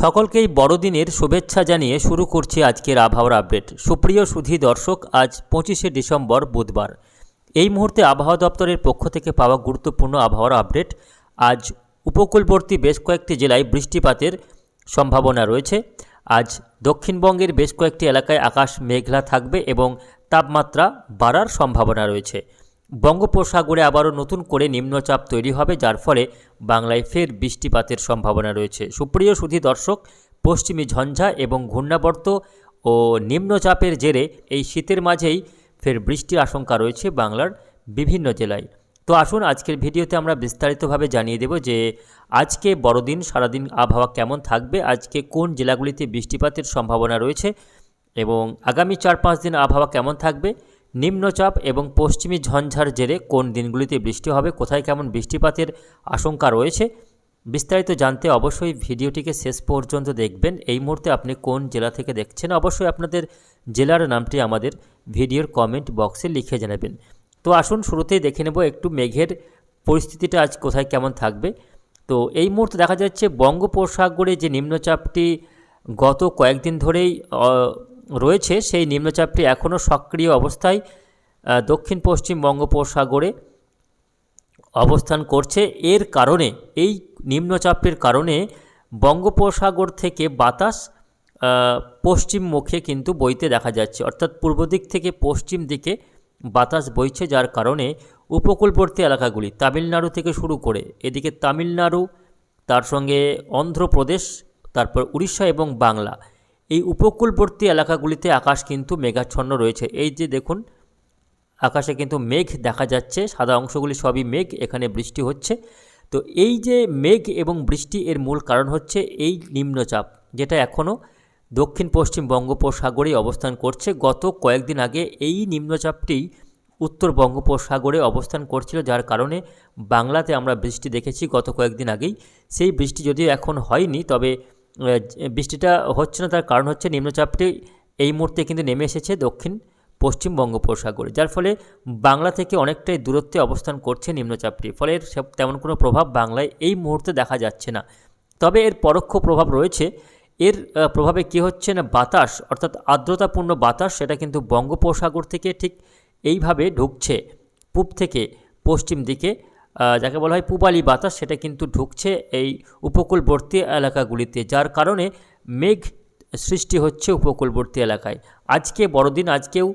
সকলকেই বড়দিনের শুভেচ্ছা জানিয়ে শুরু করছি আজকের আবহাওয়ার আপডেট। সুপ্রিয় সুধী দর্শক, আজ পঁচিশে ডিসেম্বর বুধবার। এই মুহূর্তে আবহাওয়া দপ্তরের পক্ষ থেকে পাওয়া গুরুত্বপূর্ণ আবহাওয়ার আপডেট। আজ উপকূলবর্তী বেশ কয়েকটি জেলায় বৃষ্টিপাতের সম্ভাবনা রয়েছে। আজ দক্ষিণবঙ্গের বেশ কয়েকটি এলাকায় আকাশ মেঘলা থাকবে এবং তাপমাত্রা বাড়ার সম্ভাবনা রয়েছে। বঙ্গোপসাগরে আবারও নতুন করে নিম্নচাপ তৈরি হবে, যার ফলে বাংলায় ফের বৃষ্টিপাতের সম্ভাবনা রয়েছে। সুপ্রিয় সুধী দর্শক, পশ্চিমী ঝঞ্ঝা এবং ঘূর্ণাবর্ত ও নিম্নচাপের জেরে এই শীতের মাঝেই ফের বৃষ্টির আশঙ্কা রয়েছে বাংলার বিভিন্ন জেলায়। তো আসুন, আজকের ভিডিওতে আমরা বিস্তারিতভাবে জানিয়ে দেব যে আজকে বড়দিন, সারাদিন আবহাওয়া কেমন থাকবে, আজকে কোন জেলাগুলিতে বৃষ্টিপাতের সম্ভাবনা রয়েছে এবং আগামী চার পাঁচ দিন আবহাওয়া কেমন থাকবে নিম্নচাপ এবং পশ্চিমী ঝঞ্ঝার জেরে কোন দিনগুলিতে বৃষ্টি হবে, কোথায় কেমন বৃষ্টিপাতের আশঙ্কা রয়েছে, বিস্তারিত জানতে অবশ্যই ভিডিওটিকে শেষ পর্যন্ত দেখবেন। এই মুহূর্তে আপনি কোন জেলা থেকে দেখছেন, অবশ্যই আপনাদের জেলার নামটি আমাদের ভিডিওর কমেন্ট বক্সে লিখে জানাবেন। তো আসুন, শুরুতেই দেখে নেব একটু মেঘের পরিস্থিতিটা, আজ কোথায় কেমন থাকবে। তো এই মুহূর্তে দেখা যাচ্ছে বঙ্গোপসাগরে যে নিম্নচাপটি গত কয়েকদিন ধরেই রয়েছে, সেই নিম্নচাপটি এখনও সক্রিয় অবস্থায় দক্ষিণ পশ্চিম বঙ্গোপসাগরে অবস্থান করছে। এর কারণে, এই নিম্নচাপের কারণে বঙ্গোপসাগর থেকে বাতাস পশ্চিম মুখে কিন্তু বইতে দেখা যাচ্ছে। অর্থাৎ পূর্ব দিক থেকে পশ্চিম দিকে বাতাস বইছে, যার কারণে উপকূলবর্তী এলাকাগুলি, তামিলনাড়ু থেকে শুরু করে এদিকে তামিলনাড়ু, তার সঙ্গে অন্ধ্রপ্রদেশ, তারপর উড়িষ্যা এবং বাংলা এই উপকূলবর্তী এলাকাগুলিতে আকাশ কিন্তু মেঘাচ্ছন্ন রয়েছে। এই যে দেখুন, আকাশে কিন্তু মেঘ দেখা যাচ্ছে, সাদা অংশগুলি সবই মেঘ, এখানে বৃষ্টি হচ্ছে। তো এই যে মেঘ এবং বৃষ্টি এর মূল কারণ হচ্ছে এই নিম্নচাপ, যেটা এখনও দক্ষিণ পশ্চিম বঙ্গোপসাগরে অবস্থান করছে। গত কয়েকদিন আগে এই নিম্নচাপটি উত্তর বঙ্গোপসাগরে অবস্থান করছিল, যার কারণে বাংলাতে আমরা বৃষ্টি দেখেছি গত কয়েকদিন আগেই। সেই বৃষ্টি যদিও এখন হয়নি, তবে বৃষ্টিটা হচ্ছে না, তার কারণ হচ্ছে নিম্নচাপটি এই মুহূর্তে কিন্তু নেমে এসেছে দক্ষিণ পশ্চিম বঙ্গোপসাগরে, যার ফলে বাংলা থেকে অনেকটাই দূরত্বে অবস্থান করছে নিম্নচাপটি। ফলে তেমন কোনো প্রভাব বাংলায় এই মুহূর্তে দেখা যাচ্ছে না। তবে এর পরোক্ষ প্রভাব রয়েছে। এর প্রভাবে কী হচ্ছে না, বাতাস, অর্থাৎ আর্দ্রতাপূর্ণ বাতাস, সেটা কিন্তু বঙ্গোপসাগর থেকে ঠিক এইভাবে ঢুকছে পূব থেকে পশ্চিম দিকে। যাকে বলা হয় পূবালি বাতাস, সেটা কিন্তু ঢুকছে এই উপকূলবর্তী এলাকাগুলিতে, যার কারণে মেঘ সৃষ্টি হচ্ছে উপকূলবর্তী এলাকায়। আজকে বড়দিন, আজকেও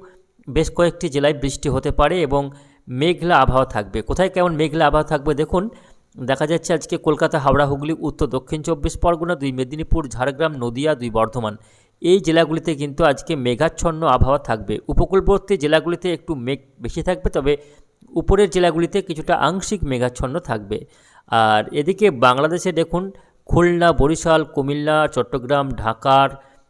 বেশ কয়েকটি জেলায় বৃষ্টি হতে পারে এবং মেঘলা আবহাওয়া থাকবে। কোথায় কেমন মেঘলা আবহাওয়া থাকবে দেখুন, দেখা যাচ্ছে আজকে কলকাতা, হাওড়া, হুগলি, উত্তর, দক্ষিণ চব্বিশ পরগনা, দুই মেদিনীপুর, ঝাড়গ্রাম, নদিয়া, দুই বর্ধমান। এই জেলাগুলিতে কিন্তু আজকে মেঘাচ্ছন্ন আবহাওয়া থাকবে। উপকূলবর্তী জেলাগুলিতে একটু মেঘ বেশি থাকবে, তবে উপরের জেলাগুলিতে কিছুটা আংশিক মেঘাচ্ছন্ন থাকবে। আর এদিকে বাংলাদেশে দেখুন, খুলনা, বরিশাল, কুমিল্লা, চট্টগ্রাম, ঢাকার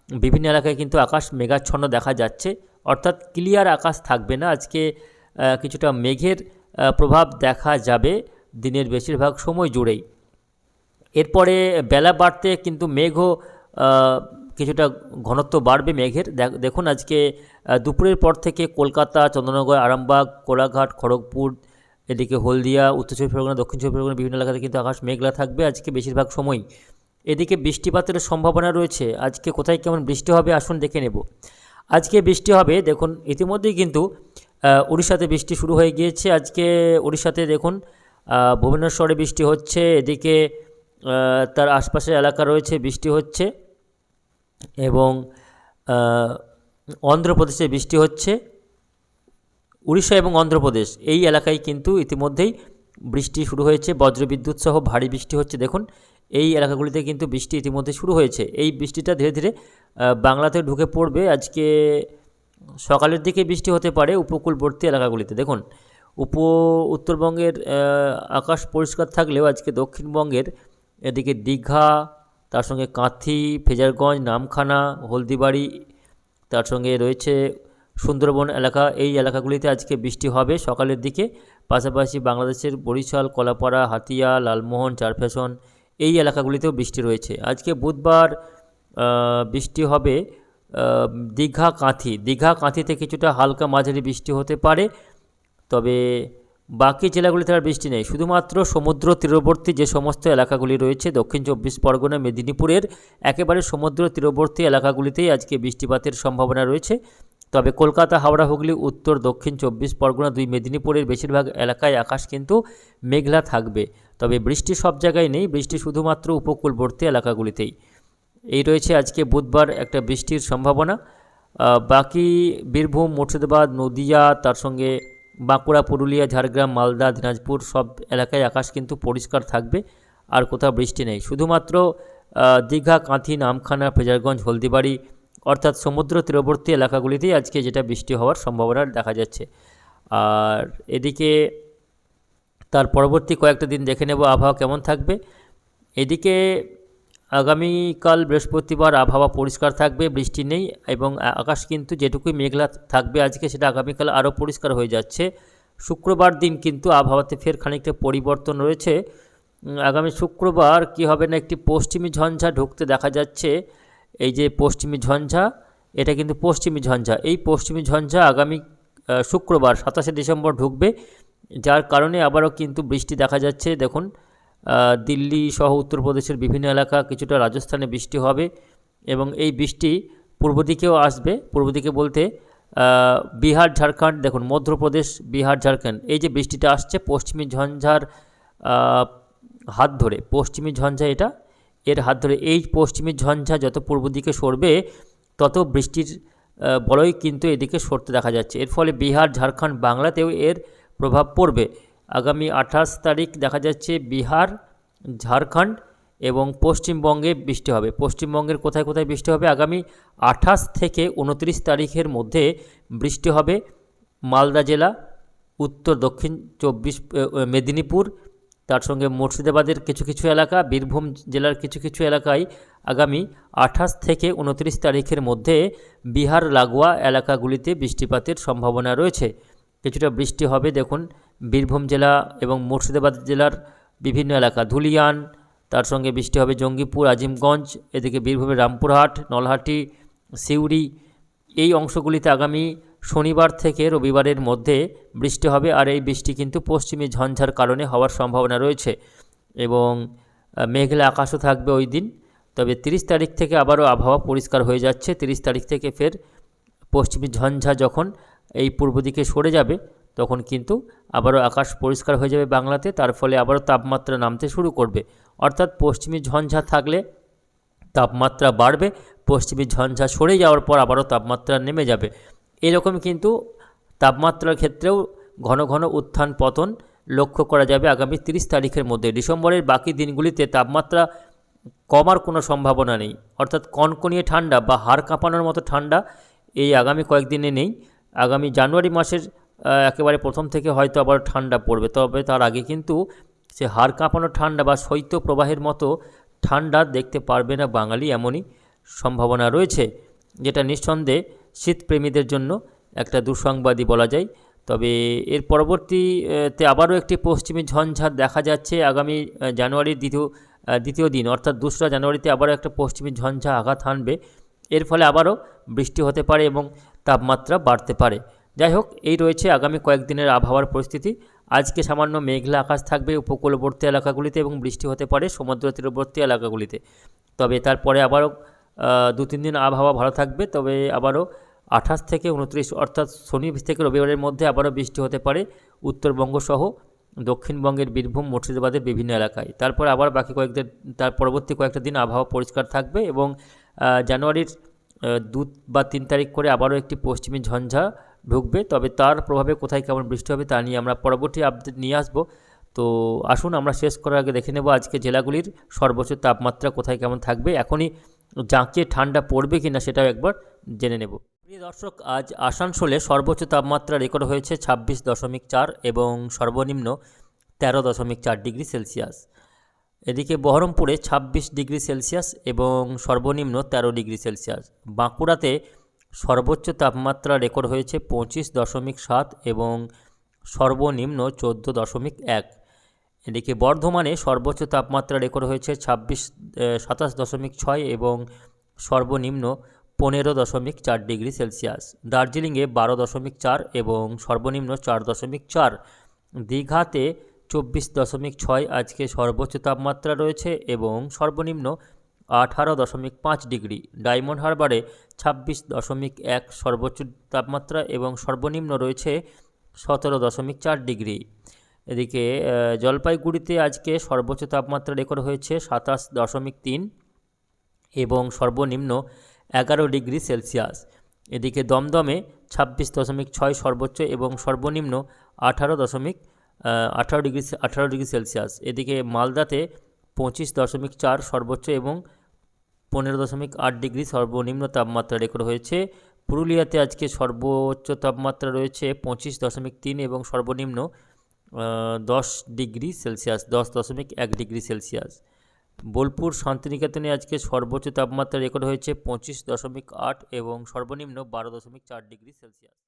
বিভিন্ন এলাকায় কিন্তু আকাশ মেঘাচ্ছন্ন দেখা যাচ্ছে। অর্থাৎ ক্লিয়ার আকাশ থাকবে না। আজকে কিছুটা মেঘের প্রভাব দেখা যাবে দিনের বেশিরভাগ সময় জুড়েই। এরপরে বেলা বাড়তে কিন্তু মেঘও কিছুটা ঘনত্ব বাড়বে মেঘের। দেখ- দেখুন আজকে দুপুরের পর থেকে কলকাতা, চন্দ্রনগর, আরামবাগ, কোলাঘাট, খড়গপুর, এদিকে হলদিয়া, উত্তর চব্বিশ পরগনা, দক্ষিণ চব্বিশ পরগনা, বিভিন্ন এলাকাতে কিন্তু আকাশ মেঘলা থাকবে আজকে বেশিরভাগ সময় এদিকে বৃষ্টিপাতের সম্ভাবনা রয়েছে। আজকে কোথায় কেমন বৃষ্টি হবে আসুন দেখে নেব। আজকে বৃষ্টি হবে, দেখুন, ইতিমধ্যেই কিন্তু উড়িষ্যাতে বৃষ্টি শুরু হয়ে গিয়েছে। আজকে উড়িষ্যাতে দেখুন ভুবনেশ্বরে বৃষ্টি হচ্ছে, এদিকে তার আশপাশের এলাকা রয়েছে, বৃষ্টি হচ্ছে। এবং অন্ধ্রপ্রদেশে বৃষ্টি হচ্ছে, উড়িষ্যা এবং অন্ধ্রপ্রদেশ, এই এলাকায় কিন্তু ইতিমধ্যেই বৃষ্টি শুরু হয়েছে, বজ্রবিদ্যুৎ সহ ভারী বৃষ্টি হচ্ছে। দেখুন, এই এলাকাগুলিতে কিন্তু বৃষ্টি ইতিমধ্যে শুরু হয়েছে। এই বৃষ্টিটা ধীরে ধীরে বাংলাতে ঢুকে পড়বে। আজকে সকালের দিকে বৃষ্টি হতে পারে উপকূলবর্তী এলাকাগুলিতে। দেখুন, উপ, উত্তরবঙ্গের আকাশ পরিষ্কার থাকলেও আজকে দক্ষিণবঙ্গের এদিকে দীঘা তার সঙ্গে কাঁথি, ফেজারগঞ্জ, নামখানা, হলদিবাড়ি, তার সঙ্গে রয়েছে সুন্দরবন এলাকা। এই এলাকাগুলিতে আজকে বৃষ্টি হবে সকালের দিকে। পাশাপাশি বাংলাদেশের বরিশাল, কলাপাড়া, হাতিয়া, লালমোহন চারফ্যাশন এই এলাকাগুলিতেও বৃষ্টি রয়েছে। আজকে বুধবার বৃষ্টি হবে দীঘা কাঁথি। দীঘা কাঁথিতে কিছুটা হালকা মাঝারি বৃষ্টি হতে পারে, তবে বাকি জেলাগুলিতে আর বৃষ্টি নেই। শুধুমাত্র সমুদ্র তীরবর্তী যে সমস্ত এলাকাগুলি রয়েছে, দক্ষিণ চব্বিশ পরগনা, মেদিনীপুরের একেবারে সমুদ্র তীরবর্তী এলাকাগুলিতেই আজকে বৃষ্টিপাতের সম্ভাবনা রয়েছে। তবে কলকাতা, হাওড়া, হুগলি, উত্তর, দক্ষিণ চব্বিশ পরগনা দুই মেদিনীপুরের বেশিরভাগ এলাকায় আকাশ কিন্তু মেঘলা থাকবে। তবে বৃষ্টি সব জায়গায় নেই, বৃষ্টি শুধুমাত্র উপকূলবর্তী এলাকাগুলিতেই। এই রয়েছে আজকে বুধবার একটা বৃষ্টির সম্ভাবনা। বাকি বীরভূম, মুর্শিদাবাদ, নদিয়া, তার সঙ্গে বাঁকুড়া, পুরুলিয়া, ঝাড়গ্রাম, মালদা, দিনাজপুর সব এলাকায় আকাশ কিন্তু পরিষ্কার থাকবে, আর কোথাও বৃষ্টি নেই। শুধুমাত্র দীঘা, কাঁথি, নামখানা, ফেজারগঞ্জ, হলদিবাড়ি, অর্থাৎ সমুদ্র তীরবর্তী এলাকাগুলিতেই আজকে যেটা বৃষ্টি হওয়ার সম্ভাবনা দেখা যাচ্ছে। আর এদিকে তার পরবর্তী কয়েকটা দিন দেখে নেব, আবহাওয়া কেমন থাকবে। এদিকে আগামীকাল বৃহস্পতিবার আবহাওয়া পরিষ্কার থাকবে, বৃষ্টি নেই এবং আকাশ কিন্তু যেটুকুই মেঘলা থাকবে আজকে সেটা আগামীকাল আরও পরিষ্কার হয়ে যাচ্ছে। শুক্রবার দিন কিন্তু আবহাওয়াতে ফের খানিকটা পরিবর্তন রয়েছে। আগামী শুক্রবার কি হবে না একটি পশ্চিমী ঝঞ্ঝা ঢুকতে দেখা যাচ্ছে। এই যে পশ্চিমী ঝঞ্ঝা, এটা কিন্তু পশ্চিমী ঝঞ্ঝা। এই পশ্চিমী ঝঞ্ঝা আগামী শুক্রবার সাতাশে ডিসেম্বর ঢুকবে। যার কারণে আবারও কিন্তু বৃষ্টি দেখা যাচ্ছে। দেখুন দিল্লি সহ উত্তরপ্রদেশের বিভিন্ন এলাকা কিছুটা রাজস্থানে বৃষ্টি হবে এবং এই বৃষ্টি পূর্ব দিকেও আসবে। পূর্ব দিকে বলতে বিহার, ঝাড়খণ্ড, দেখুন, মধ্যপ্রদেশ, বিহার, ঝাড়খণ্ড, এই যে বৃষ্টিটা আসছে, পশ্চিমী ঝঞ্ঝার হাত ধরে, পশ্চিমী ঝঞ্ঝা এটা, এর হাত ধরে, এই পশ্চিমী ঝঞ্ঝা যত পূর্ব দিকে সরবে, তত বৃষ্টির বলয় কিন্তু এদিকে সরতে দেখা যাচ্ছে। এর ফলে বিহার, ঝাড়খণ্ড, বাংলাতেও এর প্রভাব পড়বে। আগামী আঠাশ তারিখ দেখা যাচ্ছে বিহার, ঝাড়খণ্ড এবং পশ্চিমবঙ্গে বৃষ্টি হবে। পশ্চিমবঙ্গের কোথায় কোথায় বৃষ্টি হবে? আগামী আঠাশ থেকে উনত্রিশ তারিখের মধ্যে বৃষ্টি হবে। মালদা জেলা, উত্তর, দক্ষিণ চব্বিশ মেদিনীপুর, তার সঙ্গে মুর্শিদাবাদের কিছু কিছু এলাকা, বীরভূম জেলার কিছু কিছু এলাকায় আগামী আঠাশ থেকে উনত্রিশ তারিখের মধ্যে বিহার, লাগোয়া এলাকাগুলিতে বৃষ্টিপাতের সম্ভাবনা রয়েছে। কিছুটা বৃষ্টি হবে, দেখুন বীরভূম জেলা এবং মুর্শিদাবাদ জেলার বিভিন্ন এলাকা। ধুলিয়ান, তার সঙ্গে বৃষ্টি হবে জঙ্গিপুর, আজিমগঞ্জ, এদিকে বীরভূমের রামপুরহাট, নলহাটি, সিউড়ি, এই অংশগুলিতে আগামী শনিবার থেকে রবিবারের মধ্যে বৃষ্টি হবে আর এই বৃষ্টি কিন্তু পশ্চিমী ঝঞ্ঝার কারণে হওয়ার সম্ভাবনা রয়েছে এবং মেঘলা আকাশও থাকবে ওই দিন। তবে তিরিশ তারিখ থেকে আবারও আবহাওয়া পরিষ্কার হয়ে যাচ্ছে। তিরিশ তারিখ থেকে ফের পশ্চিমী ঝঞ্ঝা যখন এই পূর্ব দিকে সরে যাবে তখন কিন্তু আবারও আকাশ পরিষ্কার হয়ে যাবে বাংলাতে, তার ফলে আবারও তাপমাত্রা নামতে শুরু করবে। অর্থাৎ পশ্চিমী ঝঞ্ঝা থাকলে তাপমাত্রা বাড়বে, পশ্চিমী ঝঞ্ঝা সরে যাওয়ার পর আবারও তাপমাত্রা নেমে যাবে। এরকম কিন্তু তাপমাত্রার ক্ষেত্রেও ঘন ঘন উত্থান পতন লক্ষ্য করা যাবে আগামী তিরিশ তারিখের মধ্যে। ডিসেম্বরের বাকি দিনগুলিতে তাপমাত্রা কমার কোনো সম্ভাবনা নেই। অর্থাৎ কনকনিয়ে ঠান্ডা বা হাড় কাঁপানোর মতো ঠান্ডা এই আগামী কয়েকদিনে নেই। আগামী জানুয়ারি মাসের একেবারে প্রথম থেকে হয়তো আবার ঠান্ডা পড়বে। তবে তার আগে কিন্তু সে হাড় কাঁপানো ঠান্ডা বা শৈত্য প্রবাহের মতো ঠান্ডা দেখতে পারবে না বাঙালি, এমনই সম্ভাবনা রয়েছে, যেটা নিঃসন্দেহে শীতপ্রেমীদের জন্য একটা দুঃসংবাদই বলা যায়। তবে এর পরবর্তীতে আবারও একটি পশ্চিমী ঝঞ্ঝার দেখা যাচ্ছে আগামী জানুয়ারির দ্বিতীয় দ্বিতীয় দিন, অর্থাৎ দোসরা জানুয়ারিতে আবারও একটা পশ্চিমী ঝঞ্ঝা আঘাত হানবে। এর ফলে আবারও বৃষ্টি হতে পারে এবং তাপমাত্রা বাড়তে পারে। যাই হোক এই রয়েছে আগামী কয়েকদিনের আবহাওয়ার পরিস্থিতি। আজকে সামান্য মেঘলা আকাশ থাকবে উপকূলবর্তী এলাকাগুলিতে এবং বৃষ্টি হতে পারে সমুদ্র তীরবর্তী এলাকাগুলিতে। তবে তারপরে আবারও দু তিন দিন আবহাওয়া ভালো থাকবে, তবে আবারও আঠাশ থেকে উনত্রিশ, অর্থাৎ শনি থেকে রবিবারের মধ্যে আবারও বৃষ্টি হতে পারে। উত্তরবঙ্গ সহ দক্ষিণবঙ্গের বীরভূম, মুর্শিদাবাদের বিভিন্ন এলাকায়। তারপর আবার বাকি কয়েকদিন, তার পরবর্তী কয়েকটা দিন আবহাওয়া পরিষ্কার থাকবে এবং জানুয়ারির দু বা তিন তারিখ করে আবারও একটি পশ্চিমী ঝঞ্ঝা ঢুকবে, তবে তার প্রভাবে কোথায় কেমন বৃষ্টি হবে তা নিয়ে আমরা পরবর্তী আপডেট নিয়ে আসব। তো আসুন আমরা শেষ করার আগে দেখে নেব আজকে জেলাগুলির সর্বোচ্চ তাপমাত্রা কোথায় কেমন থাকবে, এখনই জাঁকিয়ে ঠান্ডা পড়বে কি না সেটাও একবার জেনে নেব। প্রিয় দর্শক, আজ আসানসোলে সর্বোচ্চ তাপমাত্রা রেকর্ড হয়েছে ছাব্বিশ দশমিক চার এবং সর্বনিম্ন তেরো দশমিক চার ডিগ্রি সেলসিয়াস। এদিকে বহরমপুরে ছাব্বিশ ডিগ্রি সেলসিয়াস এবং সর্বনিম্ন তেরো ডিগ্রি সেলসিয়াস। বাঁকুড়াতে সর্বোচ্চ তাপমাত্রা রেকর্ড হয়েছে পঁচিশ দশমিক সাত এবং সর্বনিম্ন চোদ্দ দশমিক এক। এদিকে বর্ধমানে সর্বোচ্চ তাপমাত্রা রেকর্ড হয়েছে ছাব্বিশ সাতাশ দশমিক ছয় এবং সর্বনিম্ন পনেরো দশমিক চার ডিগ্রি সেলসিয়াস। দার্জিলিংয়ে বারো দশমিক চার এবং সর্বনিম্ন চার দশমিক চার। দীঘাতে চব্বিশ দশমিক ছয় আজকে সর্বোচ্চ তাপমাত্রা রয়েছে এবং সর্বনিম্ন আঠারো দশমিক পাঁচ ডিগ্রি। ডায়মন্ড হারবারে ছাব্বিশ দশমিক এক সর্বোচ্চ তাপমাত্রা এবং সর্বনিম্ন রয়েছে সতেরো দশমিক চার ডিগ্রি। এদিকে জলপাইগুড়িতে আজকে সর্বোচ্চ তাপমাত্রা রেকর্ড হয়েছে সাতাশ দশমিক তিন এবং সর্বনিম্ন এগারো ডিগ্রি সেলসিয়াস। এদিকে, দমদমে ছাব্বিশ দশমিক ছয় সর্বোচ্চ এবং সর্বনিম্ন আঠারো দশমিক আঠারো ডিগ্রি আঠারো ডিগ্রি সেলসিয়াস। এদিকে, মালদাতে পঁচিশ দশমিক চার সর্বোচ্চ এবং পনেরো দশমিক আট ডিগ্রি সর্বনিম্ন তাপমাত্রা রেকর্ড হয়েছে। পুরুলিয়াতে আজকে সর্বোচ্চ তাপমাত্রা রয়েছে পঁচিশ দশমিক তিন এবং সর্বনিম্ন দশ ডিগ্রি সেলসিয়াস, দশ দশমিক এক ডিগ্রি সেলসিয়াস। বোলপুর শান্তিনিকেতনে আজকে সর্বোচ্চ তাপমাত্রা রেকর্ড হয়েছে পঁচিশ দশমিক আট এবং সর্বনিম্ন বারো দশমিক চার ডিগ্রি সেলসিয়াস।